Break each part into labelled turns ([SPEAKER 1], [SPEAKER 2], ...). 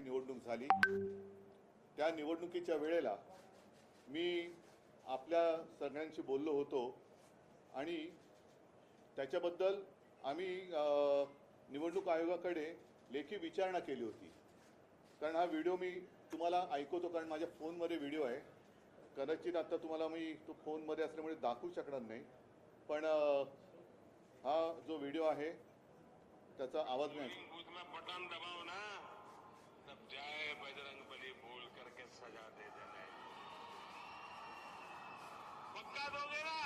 [SPEAKER 1] निवडणूक झाली. त्या निवडणुकीच्या वेळेला मी आपल्या सगळ्यांशी बोललो होतो आणि त्याच्याबद्दल आम्ही निवडणूक आयोगाकडे लेखी विचारणा केली होती. कारण हा व्हिडिओ मी तुम्हाला ऐकवतो कारण माझ्या फोनमध्ये व्हिडिओ आहे. कदाचित आता तुम्हाला मी तो फोनमध्ये असल्यामुळे दाखवू शकणार नाही. पण हा जो व्हिडिओ आहे त्याचा आवाज नाही.
[SPEAKER 2] Cabo Guevara.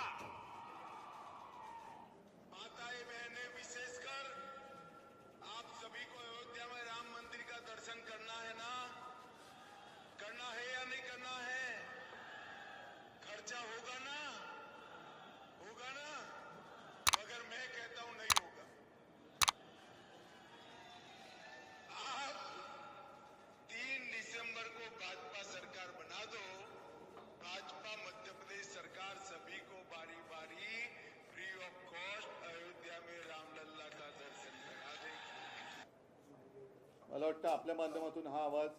[SPEAKER 1] मला वाटतं आपल्या माध्यमातून हा आवाज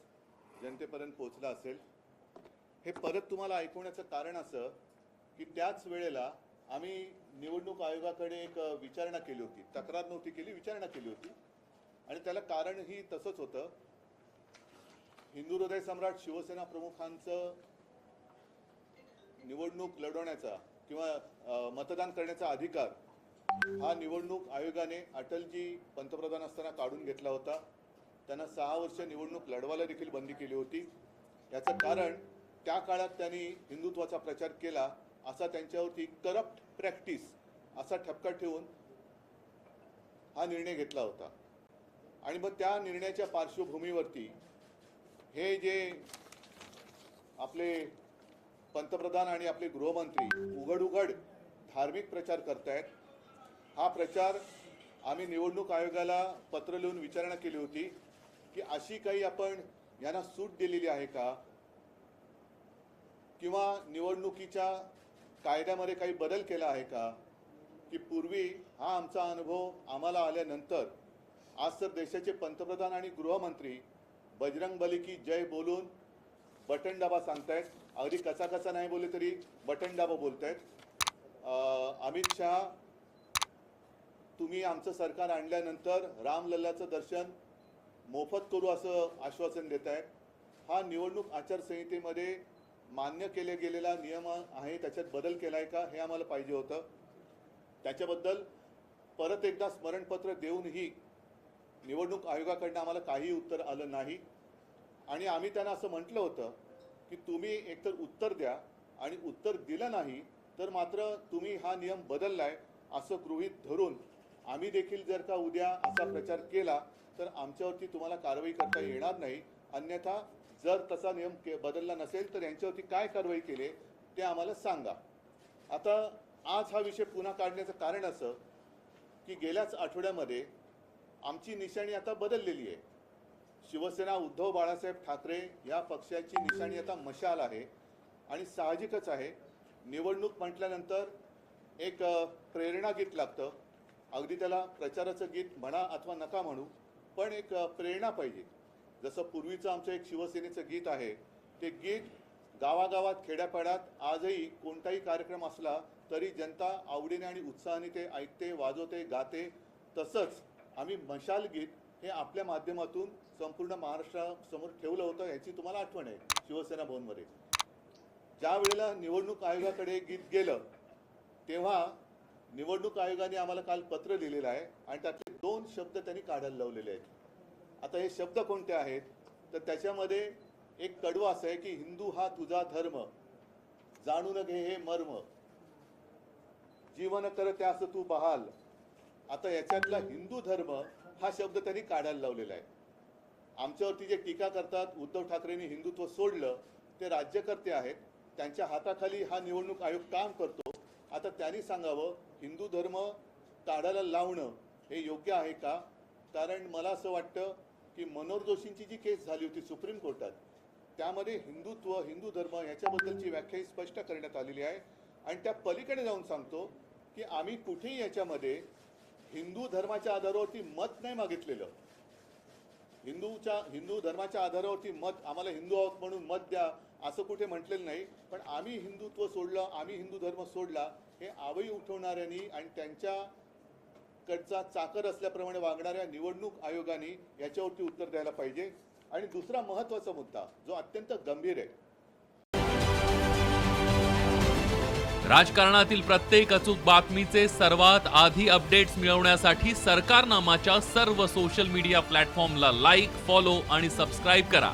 [SPEAKER 1] जनतेपर्यंत पोहोचला असेल. हे परत तुम्हाला ऐकवण्याचं कारण असं की त्याच वेळेला आम्ही निवडणूक आयोगाकडे एक विचारणा केली होती तक्रार नव्हती केली विचारणा केली होती. आणि त्याला कारणही तसंच होतं. हिंदू हृदय सम्राट शिवसेना प्रमुखांचं निवडणूक लढवण्याचा किंवा मतदान करण्याचा अधिकार हा निवडणूक आयोगाने अटलजी पंतप्रधान असताना काढून घेतला होता. त्यांना सहा वर्ष निवडणूक लढवायला देखील बंदी केली होती. याचं कारण त्या काळात त्यांनी हिंदुत्वाचा प्रचार केला असा त्यांच्यावरती करप्ट प्रॅक्टिस असा ठपका ठेवून हा निर्णय घेतला होता. आणि मग त्या निर्णयाच्या पार्श्वभूमीवरती हे जे आपले पंतप्रधान आणि आपले गृहमंत्री उघड उघड धार्मिक प्रचार करतायत हा प्रचार आम्ही निवडणूक आयोगाला पत्र लिहून विचारणा केली होती. की अशी काही आपण यांना सूट दिलेली आहे का? किंवा निवडणुकीच्या कायद्यामध्ये काही बदल केला आहे का? की पूर्वी हा आमचा अनुभव आम्हाला आल्यानंतर आज तर देशाचे पंतप्रधान आणि गृहमंत्री बजरंग बली की जय बोलून बटन डाबा सांगतायत. अगदी कसा कसा नाही बोलले तरी बटन डाबा बोलतायत. अमित शहा तुम्ही आमचं सरकार आणल्यानंतर रामलल्लाचं दर्शन मोफत करू असं आश्वासन देत आहेत. हा निवडणूक आचारसंहितेमध्ये मान्य केले गेलेला नियम आहे त्याच्यात बदल केला आहे का हे आम्हाला पाहिजे होतं. त्याच्याबद्दल परत एकदा स्मरणपत्र देऊनही निवडणूक आयोगाकडनं आम्हाला काही उत्तर आलं नाही. आणि आम्ही त्यांना असं म्हटलं होतं की तुम्ही एकतर उत्तर द्या आणि उत्तर दिलं नाही तर मात्र तुम्ही हा नियम बदलला आहे असं गृहीत धरून आम्ही देखील जर का उद्या असा प्रचार केला तर आमच्यावरती तुम्हाला कारवाई करता येणार नाही. अन्यथा जर तसा नियम के बदलला नसेल तर यांच्यावरती काय कारवाई केली ते आम्हाला सांगा. आता आज हा विषय पुन्हा काढण्याचं कारण असं की गेल्याच आठवड्यामध्ये आमची निशाणी आता बदललेली आहे. शिवसेना उद्धव बाळासाहेब ठाकरे या पक्षाची निशाणी आता मशाल आहे आणि साहजिकच आहे. निवडणूक म्हटल्यानंतर एक प्रेरणा गीत लागतं. अगदी त्याला प्रचाराचं गीत म्हणा अथवा नका म्हणू पण एक प्रेरणा पाहिजे. जसं पूर्वीचं आमचं एक शिवसेनेचं गीत आहे ते गीत गावागावात खेड्यापाड्यात आजही कोणताही कार्यक्रम असला तरी जनता आवडीने आणि उत्साहाने ते ऐकते वाजवते गाते. तसंच आम्ही मशाल गीत हे आपल्या माध्यमातून संपूर्ण महाराष्ट्रासमोर ठेवलं होतं याची तुम्हाला आठवण आहे शिवसेना भवनमध्ये. ज्या वेळेला निवडणूक आयोगाकडे गीत गेलं तेव्हा निवडणूक आयोगाने आम्हाला काल पत्र लिहिलेलं आहे आणि त्यातले दोन शब्द त्यांनी काढायला लावलेले आहेत. आता हे शब्द कोणते आहेत? तर त्याच्यामध्ये एक कडवा असं आहे की हिंदू हा तुझा धर्म जाणून घे हे मर्म जीवन कर त्यास तू बहाल. आता याच्यातला हिंदू धर्म हा शब्द त्यांनी काढायला लावलेला आहे. आमच्यावरती जे टीका करतात उद्धव ठाकरेंनी हिंदुत्व सोडलं ते राज्यकर्ते आहेत त्यांच्या हाताखाली हा निवडणूक आयोग काम करतो. आता त्यांनी सांगावं हिंदू धर्म काढायला लावणं हे योग्य आहे का? कारण मला असं वाटतं की मनोहर जोशींची जी केस झाली होती सुप्रीम कोर्टात त्यामध्ये हिंदुत्व हिंदू धर्म याच्याबद्दलची व्याख्या ही स्पष्ट करण्यात आलेली आहे. आणि त्या पलीकडे जाऊन सांगतो की आम्ही कुठेही याच्यामध्ये हिंदू धर्माच्या आधारावरती मत नाही मागितलेलं. हिंदूच्या हिंदू धर्माच्या आधारावरती मत आम्हाला हिंदू आहोत म्हणून मत द्या असं कुठे म्हटलेलं नाही पण आम्ही हिंदुत्व सोडलं आम्ही हिंदू धर्म सोडला हे आवई उठवणाऱ्यांनी आणि त्यांच्या कडचा चाकर असल्याप्रमाणे वागणाऱ्या निवडणूक आयोगाने याच्यावरती उत्तर द्यायला पाहिजे. आणि दुसरा महत्त्वाचा मुद्दा जो अत्यंत गंभीर आहे.
[SPEAKER 3] राजकारणातील प्रत्येक अचूक बातमीचे सर्वात आधी अपडेट्स मिळवण्यासाठी सरकारनामाच्या सर्व सोशल मीडिया प्लॅटफॉर्मला लाईक फॉलो आणि सबस्क्राईब करा.